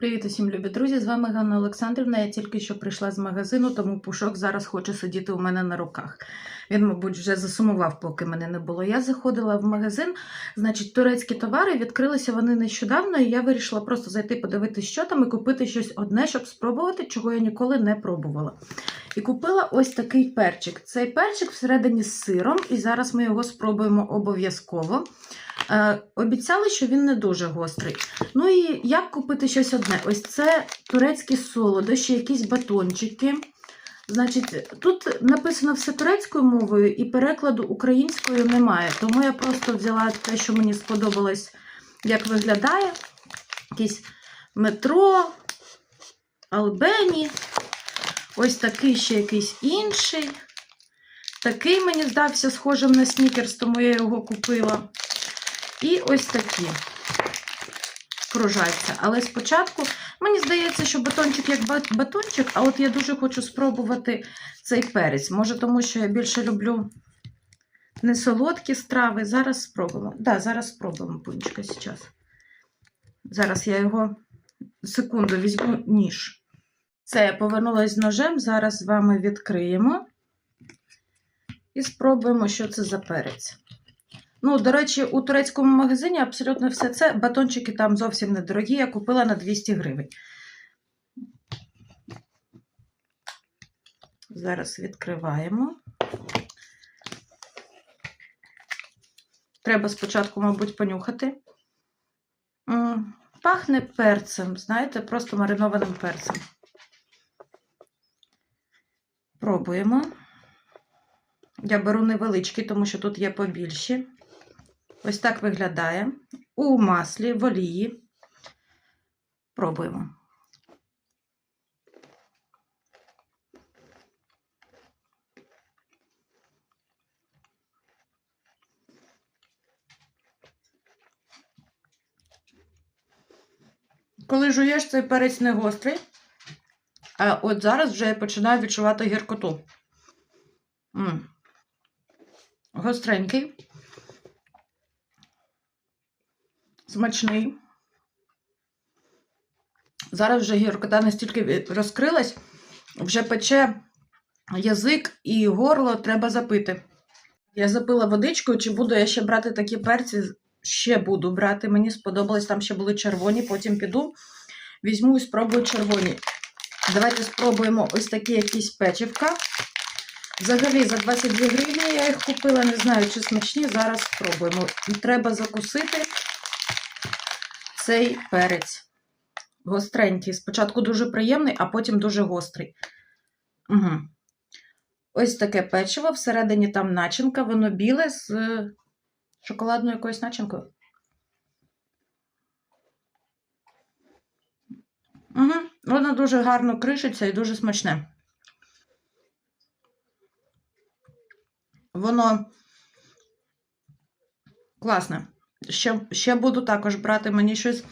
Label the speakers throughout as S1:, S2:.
S1: Привіт усім, любі друзі! З вами Ганна Олександрівна. Я тільки що прийшла з магазину, тому пушок зараз хоче сидіти у мене на руках. Він, мабуть, вже засумував, поки мене не було. Я заходила в магазин, значить, турецькі товари відкрилися вони нещодавно, і я вирішила просто зайти подивитися, що там, і купити щось одне, щоб спробувати, чого я ніколи не пробувала. І купила ось такий перчик. Цей перчик всередині з сиром, і зараз ми його спробуємо обов'язково. Е, обіцяли, що він не дуже гострий. Ну і як купити щось одне? Ось це турецькі солодощі, якісь батончики. Значить, тут написано все турецькою мовою і перекладу українською немає. Тому я просто взяла те, що мені сподобалось, як виглядає. Якийсь метро, Албені. Ось такий ще якийсь інший. Такий мені здався схожим на снікерс, тому я його купила. І ось такі кружаться. Але спочатку, мені здається, що батончик як батончик, а от я дуже хочу спробувати цей перець. Може, тому що я більше люблю не солодкі страви. Зараз спробуємо. Так, да, зараз спробуємо пунчика зараз. Зараз я його секунду візьму ніж. Це я повернулася з ножем. Зараз з вами відкриємо і спробуємо, що це за перець. Ну, до речі, у турецькому магазині абсолютно все це. Батончики там зовсім недорогі, я купила на 200 гривень. Зараз відкриваємо. Треба спочатку, мабуть, понюхати. Пахне перцем, знаєте, просто маринованим перцем. Пробуємо. Я беру невеличкий, тому що тут є побільші. Ось так виглядає. У маслі, в олії. Пробуємо. Коли жуєш, цей перець не гострий. А от зараз вже я починаю відчувати гіркоту. М. Гостренький. Смачний. Зараз вже гіркота настільки розкрилась, вже пече язик і горло треба запити. Я запила водичкою, чи буду я ще брати такі перці? Ще буду брати. Мені сподобалось, там ще були червоні, потім піду. Візьму і спробую червоні. Давайте спробуємо ось такі якісь печивка. Взагалі за 22 гривні я їх купила, не знаю, чи смачні. Зараз спробуємо. Треба закусити цей перець. Гостренький. Спочатку дуже приємний, а потім дуже гострий. Угу. Ось таке печиво. Всередині там начинка, воно біле з е, шоколадною якоюсь начинкою. Угу. Воно дуже гарно кришиться і дуже смачне. Воно класне. Ще, ще буду також брати. Мені щось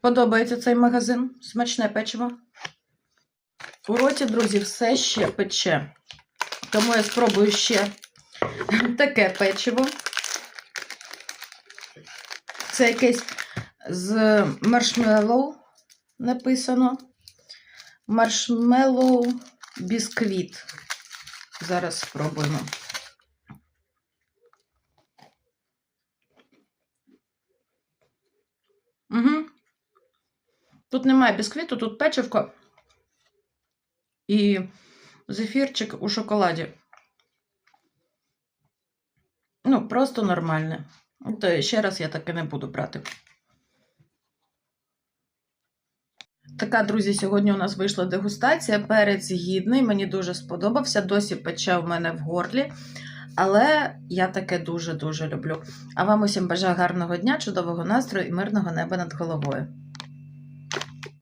S1: подобається цей магазин. Смачне печиво. У роті, друзі, все ще пече. Тому я спробую ще таке печиво. Це якесь з маршмеллоу написано. Маршмеллоу бісквіт. Зараз спробуємо. Угу. Тут немає бісквіту, тут печивко і зефірчик у шоколаді. Ну, просто нормальне. То ще раз я таке не буду брати. Така, друзі, сьогодні у нас вийшла дегустація. Перець гідний, мені дуже сподобався. Досі пече в мене в горлі. Але я таке дуже-дуже люблю. А вам усім бажаю гарного дня, чудового настрою і мирного неба над головою.